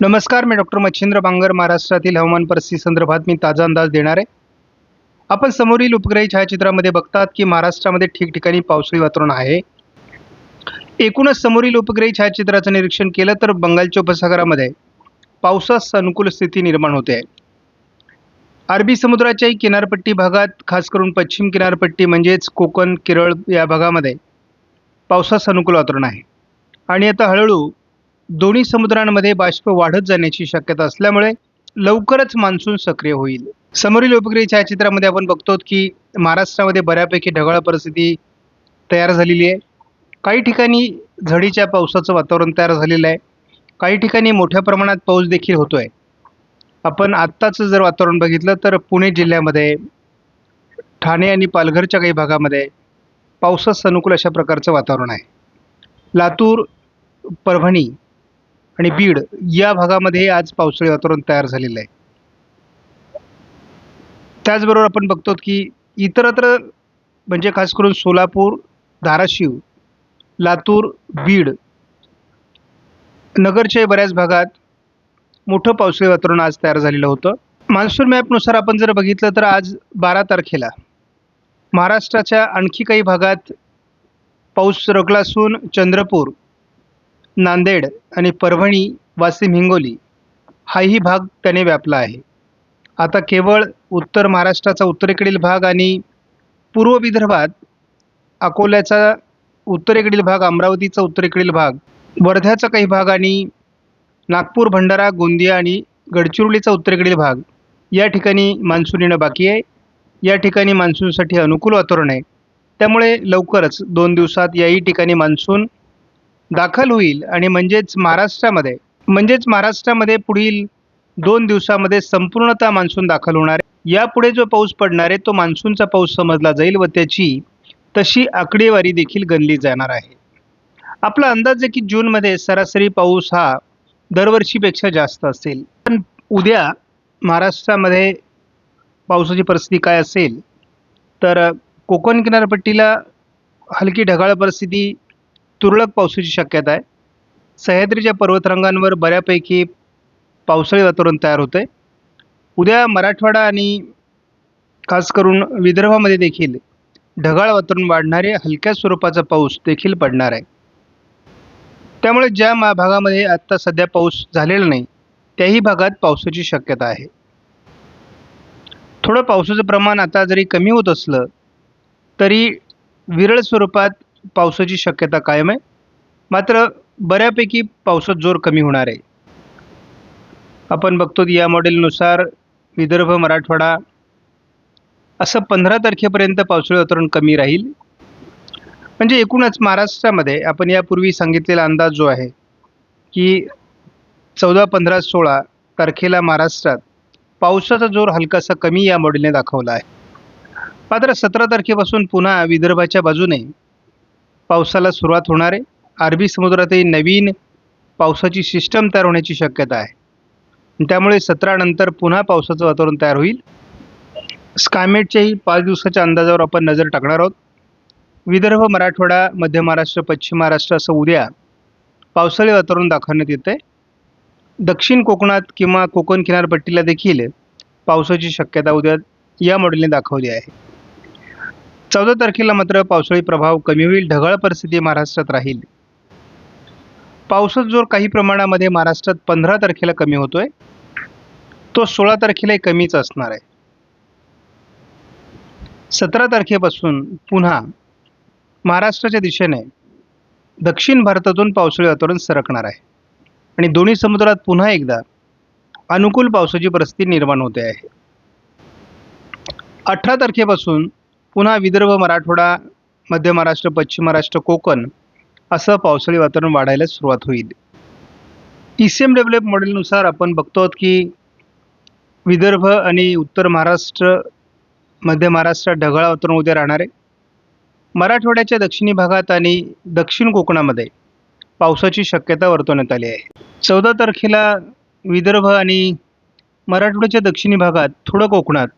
नमस्कार मी डॉक्टर मच्छिंद्र बांगर महाराष्ट्रातील हवामान परिस्थिती संदर्भात मी ताजा अंदाज देणार आहे. आपण समोरील उपग्रही छायाचित्रामध्ये बघतात की महाराष्ट्रामध्ये ठिकठिकाणी पावसाळी वातावरण आहे. एकूणच समोरील उपग्रही छायाचित्राचं निरीक्षण केलं तर बंगालच्या उपसागरामध्ये पावसास अनुकूल स्थिती निर्माण होते. आहे अरबी समुद्राच्याही किनारपट्टी भागात खास करून पश्चिम किनारपट्टी म्हणजेच कोकण केरळ या भागामध्ये पावसास अनुकूल वातावरण आहे. आणि आता हळूहळू दोन्ही समुद्रांमध्ये बाष्प वाढत जाण्याची शक्यता असल्यामुळे लवकरच मान्सून सक्रिय होईल. समोरील उपग्रही छायाचित्रामध्ये आपण बघतो की महाराष्ट्रामध्ये बऱ्यापैकी ढगाळ परिस्थिती तयार झालेली आहे. काही ठिकाणी झडीच्या पावसाचं वातावरण तयार झालेलं आहे. काही ठिकाणी मोठ्या प्रमाणात पाऊस देखील होतो आहे आपण आत्ताचं जर वातावरण बघितलं तर पुणे जिल्ह्यामध्ये ठाणे आणि पालघरच्या काही भागामध्ये पावसास अनुकूल अशा प्रकारचं वातावरण आहे. लातूर परभणी आणि बीड या भागामध्ये आज पावसाळी वातावरण तयार झालेलं आहे. त्याचबरोबर आपण बघतो की इतरत्र म्हणजे खास करून सोलापूर धाराशिव लातूर बीड नगरच्या बऱ्याच भागात मोठं पावसाळी वातावरण आज तयार झालेलं होतं. मान्सून मॅपनुसार आपण जर बघितलं तर आज बारा तारखेला महाराष्ट्राच्या आणखी काही भागात पाऊस सरकला असून चंद्रपूर नांदेड आणि परभणी वाशिम हिंगोली हाही भाग त्याने व्यापला आहे. आता केवळ उत्तर महाराष्ट्राचा उत्तरेकडील भाग आणि पूर्व विदर्भात अकोल्याचा उत्तरेकडील भाग अमरावतीचा उत्तरेकडील भाग वर्ध्याचा काही भाग आणि नागपूर भंडारा गोंदिया आणि गडचिरोलीचा उत्तरेकडील भाग या ठिकाणी मान्सून येणं बाकी आहे. या ठिकाणी मान्सूनसाठी अनुकूल वातावरण आहे. त्यामुळे लवकरच दोन दिवसात याही ठिकाणी मान्सून दाखल होईल आणि म्हणजेच महाराष्ट्रामध्ये म्हणजेच महाराष्ट्रामध्ये पुढील दोन दिवसामध्ये संपूर्णतः मान्सून दाखल होणार आहे. यापुढे जो पाऊस पडणार आहे तो मान्सूनचा पाऊस समजला जाईल व त्याची तशी आकडेवारी देखील गणली जाणार आहे. आपला अंदाज आहे की जूनमध्ये सरासरी पाऊस हा दरवर्षीपेक्षा जास्त असेल. पण उद्या महाराष्ट्रामध्ये पावसाची परिस्थिती काय असेल तर कोकण किनारपट्टीला हलकी ढगाळ परिस्थिती तुरळक पावसाची शक्यता आहे. सह्याद्रीच्या पर्वतरांगांवर बऱ्यापैकी पावसाळी वातावरण तयार होतं आहे उद्या मराठवाडा आणि खास करून विदर्भामध्ये देखील ढगाळ वातावरण वाढणारे हलक्या स्वरूपाचा पाऊस देखील पडणार आहे. त्यामुळे ज्या मा भागामध्ये आत्ता सध्या पाऊस झालेला नाही त्याही भागात पावसाची शक्यता आहे. थोडं पावसाचं प्रमाण आता जरी कमी होत असलं तरी विरळ स्वरूपात पावसाची शक्यता कायम आहे. मात्र बऱ्यापैकी पावसात जोर कमी होणार आहे. आपण बघतो या मॉडेलनुसार विदर्भ मराठवाडा असं पंधरा तारखेपर्यंत पावसाळी वातावरण कमी राहील. म्हणजे एकूणच महाराष्ट्रामध्ये आपण यापूर्वी सांगितलेला अंदाज जो आहे की चौदा पंधरा सोळा तारखेला महाराष्ट्रात पावसाचा जोर हलकासा कमी या मॉडेलने दाखवला आहे. मात्र सतरा तारखेपासून पुन्हा विदर्भाच्या बाजूने पावसाला सुरुवात होणार आहे. अरबी समुद्रातही नवीन पावसाची सिस्टम तयार होण्याची शक्यता आहे. त्यामुळे सतरानंतर पुन्हा पावसाचं वातावरण तयार होईल. स्कायमेटच्याही पाच दिवसाच्या अंदाजावर आपण नजर टाकणार आहोत. विदर्भ मराठवाडा मध्य महाराष्ट्र पश्चिम महाराष्ट्र असं उद्या पावसाळी वातावरण दाखवण्यात येतं आहे दक्षिण कोकणात किंवा कोकण किनारपट्टीला देखील पावसाची शक्यता उद्या या मॉडेलने दाखवली आहे. चौदा तारखेला मात्र पावसाळी प्रभाव कमी होईल ढगाळ परिस्थिती महाराष्ट्रात राहील. पावसाचा जोर काही प्रमाणामध्ये महाराष्ट्रात पंधरा तारखेला कमी होतोय. तो सोळा तारखेलाही कमीच असणार आहे. सतरा तारखेपासून पुन्हा महाराष्ट्राच्या दिशेने दक्षिण भारतातून पावसाळी वातावरण सरकणार आहे. आणि दोन्ही समुद्रात पुन्हा एकदा अनुकूल पावसाची परिस्थिती निर्माण होते आहे. अठरा तारखेपासून पुन्हा विदर्भ मराठवाडा मध्य महाराष्ट्र पश्चिम महाराष्ट्र कोकण असं पावसाळी वातावरण वाढायला सुरुवात होईल. ई सी एम डेव्हलप मॉडेलनुसार आपण बघतो आहोत की विदर्भ आणि उत्तर महाराष्ट्र मध्य महाराष्ट्रात ढगाळ वातावरण उद्या राहणार आहे. मराठवाड्याच्या दक्षिणी भागात आणि दक्षिण कोकणामध्ये पावसाची शक्यता वर्तवण्यात आली आहे. चौदा तारखेला विदर्भ आणि मराठवाड्याच्या दक्षिणी भागात थोडं कोकणात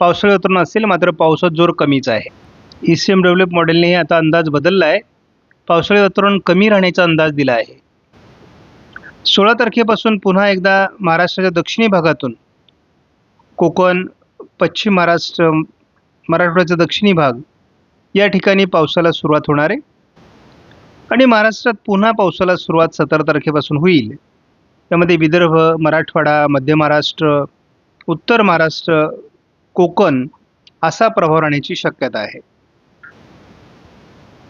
पावसाळी वातावरण असेल मात्र पावसात जोर कमीच आहे. ई सी एम डेव्हलप मॉडेलने आता अंदाज बदलला आहे पावसाळी वातावरण कमी राहण्याचा अंदाज दिला आहे. सोळा तारखेपासून पुन्हा एकदा महाराष्ट्राच्या दक्षिणी भागातून कोकण पश्चिम महाराष्ट्र मराठवाड्याचा दक्षिणी भाग या ठिकाणी पावसाला सुरुवात होणार आहे. आणि महाराष्ट्रात पुन्हा पावसाला सुरुवात सतरा तारखेपासून होईल. त्यामध्ये विदर्भ मराठवाडा मध्य महाराष्ट्र उत्तर महाराष्ट्र कोकण असा प्रभाव राहण्याची शक्यता आहे.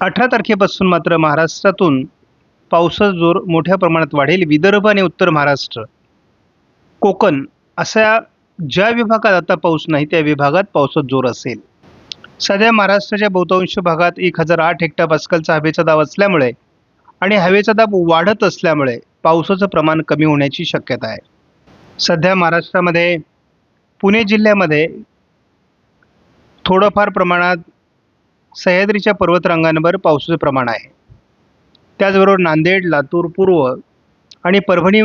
अठरा तारखेपासून मात्र महाराष्ट्रातून पावसाचा जोर मोठ्या प्रमाणात वाढेल. विदर्भ आणि उत्तर महाराष्ट्र. कोकण अशा ज्या विभागात आता पाऊस नाही त्या विभागात पावसाचा जोर असेल. सध्या महाराष्ट्राच्या बहुतांश भागात एक हजार आठ हेक्टर पास्कलचा हवेचा दाब असल्यामुळे आणि हवेचा दाब वाढत असल्यामुळे पावसाचं प्रमाण कमी होण्याची शक्यता आहे. सध्या महाराष्ट्रामध्ये पुणे जिल्ह्यामध्ये थोडंफार प्रमाणात सह्याद्रीच्या पर्वतरांगांवर पावसाचं प्रमाण आहे. त्याचबरोबर नांदेड लातूर पूर्व आणि परभणी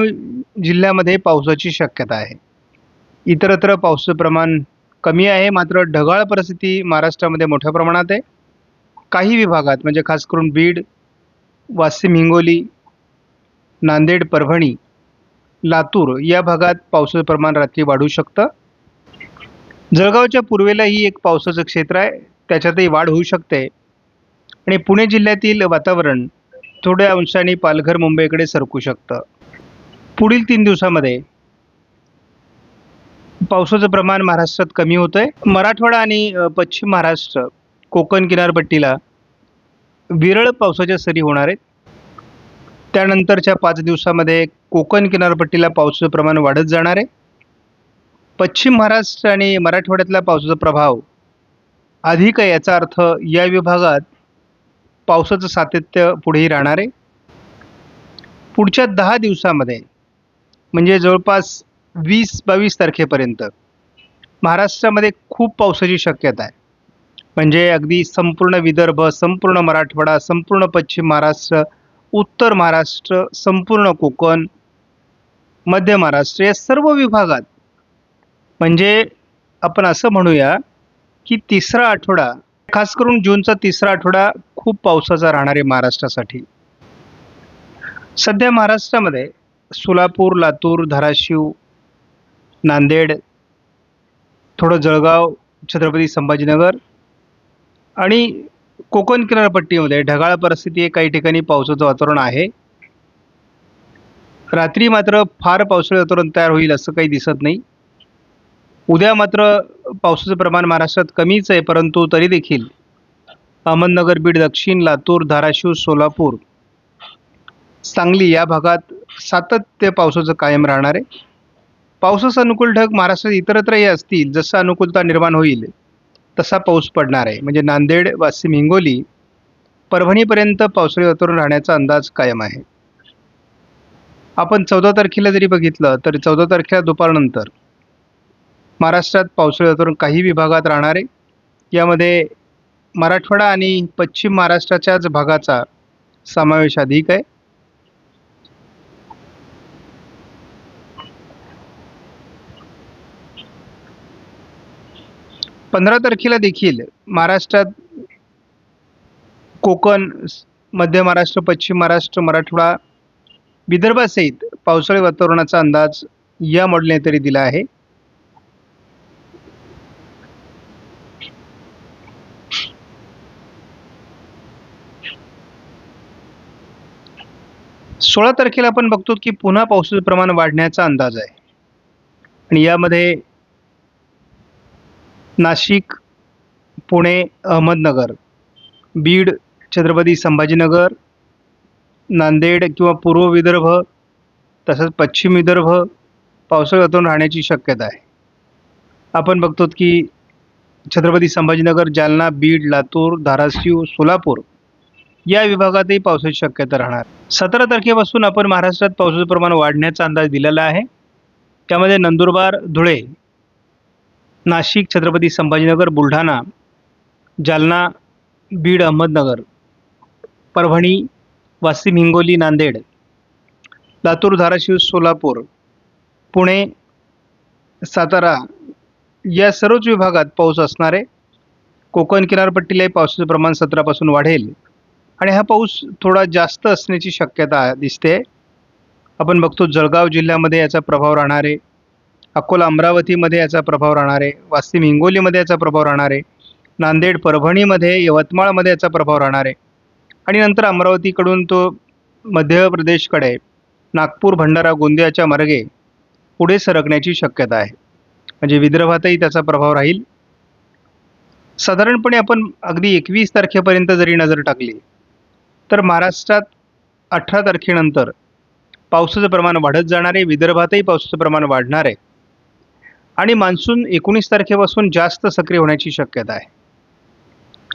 जिल्ह्यामध्ये पावसाची शक्यता आहे. इतरत्र पावसाचं प्रमाण कमी आहे मात्र ढगाळ परिस्थिती महाराष्ट्रामध्ये मोठ्या प्रमाणात आहे. काही विभागात म्हणजे खास करून बीड वाशिम हिंगोली नांदेड परभणी लातूर या भागात पावसाचं प्रमाण रात्री वाढू शकतं. जळगावच्या पूर्वेलाही एक पावसाचं क्षेत्र आहे. त्याच्यातही वाढ होऊ शकते. आणि पुणे जिल्ह्यातील वातावरण थोड्या अंशाने पालघर मुंबईकडे सरकू शकतं. पुढील तीन दिवसामध्ये पावसाचं प्रमाण महाराष्ट्रात कमी होतं आहे मराठवाडा आणि पश्चिम महाराष्ट्र कोकण किनारपट्टीला विरळ पावसाच्या सरी होणार आहेत. त्यानंतरच्या पाच दिवसामध्ये कोकण किनारपट्टीला पावसाचं प्रमाण वाढत जाणार आहे. पश्चिम महाराष्ट्र आणि मराठवाड्यातला पावसाचा प्रभाव अधिक आहे याचा अर्थ या विभागात पावसाचं सातत्य पुढेही राहणार आहे. पुढच्या दहा दिवसामध्ये म्हणजे जवळपास वीस बावीस तारखेपर्यंत महाराष्ट्रामध्ये खूप पावसाची शक्यता आहे. म्हणजे अगदी संपूर्ण विदर्भ संपूर्ण मराठवाडा संपूर्ण पश्चिम महाराष्ट्र उत्तर महाराष्ट्र संपूर्ण कोकण मध्य महाराष्ट्र या सर्व विभागात म्हणजे आपण असं म्हणूया की तिसरा आठवडा खास करून जूनचा तिसरा आठवडा खूप पावसाचा राहणार आहे महाराष्ट्रासाठी. सध्या महाराष्ट्रामध्ये सोलापूर लातूर धाराशिव नांदेड थोडं जळगाव छत्रपती संभाजीनगर आणि कोकण किनारपट्टीमध्ये ढगाळ परिस्थिती आहे काही ठिकाणी पावसाचं वातावरण आहे. रात्री मात्र फार पावसाळी वातावरण तयार होईल असं काही दिसत नाही. उद्या मात्र पावसाचं प्रमाण महाराष्ट्रात कमीच आहे परंतु तरी देखील अहमदनगर बीड दक्षिण लातूर धाराशिव सोलापूर सांगली या भागात सातत्य पावसाचं कायम राहणार आहे. पावसाचा अनुकूल ढग महाराष्ट्रात इतरत्रही असतील जसं अनुकूलता निर्माण होईल तसा पाऊस पडणार आहे. म्हणजे नांदेड वाशिम हिंगोली परभणीपर्यंत पावसाळी वातावरण राहण्याचा अंदाज कायम आहे. आपण चौदा तारखेला जरी बघितलं तर चौदा तारखेला दुपारनंतर महाराष्ट्रात पावसाळी वातावरण काही विभागात राहणार आहे. यामध्ये मराठवाडा आणि पश्चिम महाराष्ट्राच्याच भागाचा समावेश अधिक आहे. पंधरा तारखेला देखील महाराष्ट्रात कोकण मध्य महाराष्ट्र पश्चिम महाराष्ट्र मराठवाडा विदर्भासहित पावसाळी वातावरणाचा अंदाज या मॉडेलने तरी दिला आहे. सोळा तारखेला आपण बघतो की पुन्हा पावसाचं प्रमाण वाढण्याचा अंदाज आहे. आणि यामध्ये नाशिक पुणे अहमदनगर बीड छत्रपती संभाजीनगर नांदेड किंवा पूर्व विदर्भ तसंच पश्चिम विदर्भ पावसाळ्यातून राहण्याची शक्यता आहे. आपण बघतो की छत्रपती संभाजीनगर जालना बीड लातूर धाराशिव सोलापूर या विभागातही पावसाची शक्यता राहणार. सतरा तारखेपासून आपण महाराष्ट्रात पावसाचं प्रमाण वाढण्याचा अंदाज दिलेला आहे. त्यामध्ये नंदुरबार धुळे नाशिक छत्रपती संभाजीनगर बुलढाणा जालना बीड अहमदनगर परभणी वाशिम हिंगोली नांदेड लातूर धाराशिव सोलापूर पुणे सातारा या सर्वच विभागात पाऊस असणार आहे. कोकण किनारपट्टीलाही पावसाचं प्रमाण सतरापासून वाढेल. आणि हा पाऊस थोडा जास्त असण्याची शक्यता दिसते. आपण बघतो जळगाव जिल्ह्यामध्ये याचा प्रभाव राहणार आहे अकोला अमरावतीमध्ये याचा प्रभाव राहणार आहे वाशिम हिंगोलीमध्ये याचा प्रभाव राहणार आहे नांदेड परभणीमध्ये यवतमाळमध्ये याचा प्रभाव राहणार. आहे आणि नंतर अमरावतीकडून तो मध्य प्रदेशकडे नागपूर भंडारा गोंदियाच्या मार्गे पुढे सरकण्याची शक्यता आहे. म्हणजे विदर्भातही त्याचा प्रभाव राहील. साधारणपणे आपण अगदी एकवीस तारखेपर्यंत जरी नजर टाकली तर महाराष्ट्रात अठरा तारखेनंतर पावसाचं प्रमाण वाढत जाणार आहे विदर्भातही पावसाचं प्रमाण वाढणार आहे. आणि मान्सून एकोणीस तारखेपासून जास्त सक्रिय होण्याची शक्यता आहे.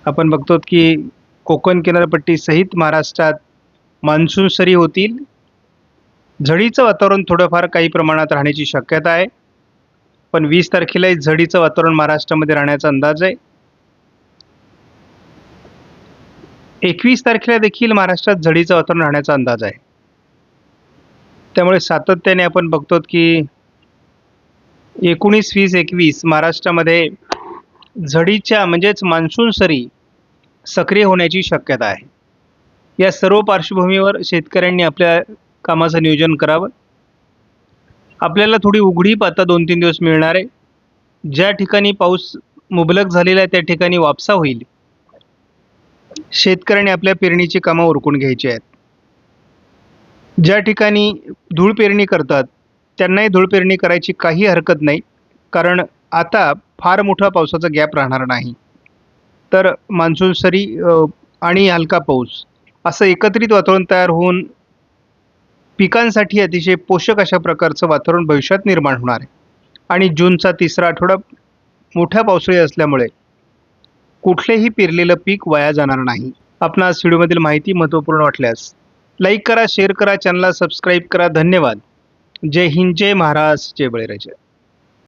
आपण बघतो की कोकण किनारपट्टीसहित महाराष्ट्रात मान्सून सरी होतील. झडीचं वातावरण थोडंफार काही प्रमाणात राहण्याची शक्यता आहे. पण वीस तारखेलाही झडीचं वातावरण महाराष्ट्रामध्ये राहण्याचा अंदाज आहे. एकवीस तारखेला देखील महाराष्ट्रात झडीचं वातावरण राहण्याचा अंदाज आहे. त्यामुळे सातत्याने आपण बघतो की एकोणीस वीस एकवीस महाराष्ट्रामध्ये झडीच्या म्हणजेच मान्सून सरी सक्रिय होण्याची शक्यता आहे. या सर्व पार्श्वभूमीवर शेतकऱ्यांनी आपल्या कामाचं नियोजन करावं. आपल्याला थोडी उघडीप आता दोन तीन दिवस मिळणार आहे. ज्या ठिकाणी पाऊस मुबलक झालेला आहे त्या ठिकाणी वापसा होईल. शेतकऱ्याने आपल्या पेरणीची कामं उरकून घ्यायची आहेत. ज्या ठिकाणी धूळ पेरणी करतात त्यांनाही धूळ पेरणी करायची काही हरकत नाही कारण आता फार मोठा पावसाचा गॅप राहणार नाही. तर मान्सून सरी आणि हलका पाऊस असं एकत्रित वातावरण तयार होऊन पिकांसाठी अतिशय पोषक अशा प्रकारचं वातावरण भविष्यात निर्माण होणार आहे. आणि जूनचा तिसरा आठवडा मोठ्या पावसाळी असल्यामुळे कुठलेही पेरलेलं पीक वाया जाणार नाही. आपणास व्हिडिओमधील माहिती महत्त्वपूर्ण वाटल्यास लाईक करा शेअर करा चॅनलला सबस्क्राईब करा. धन्यवाद. जय हिंद जय महाराज जय बळीराजा.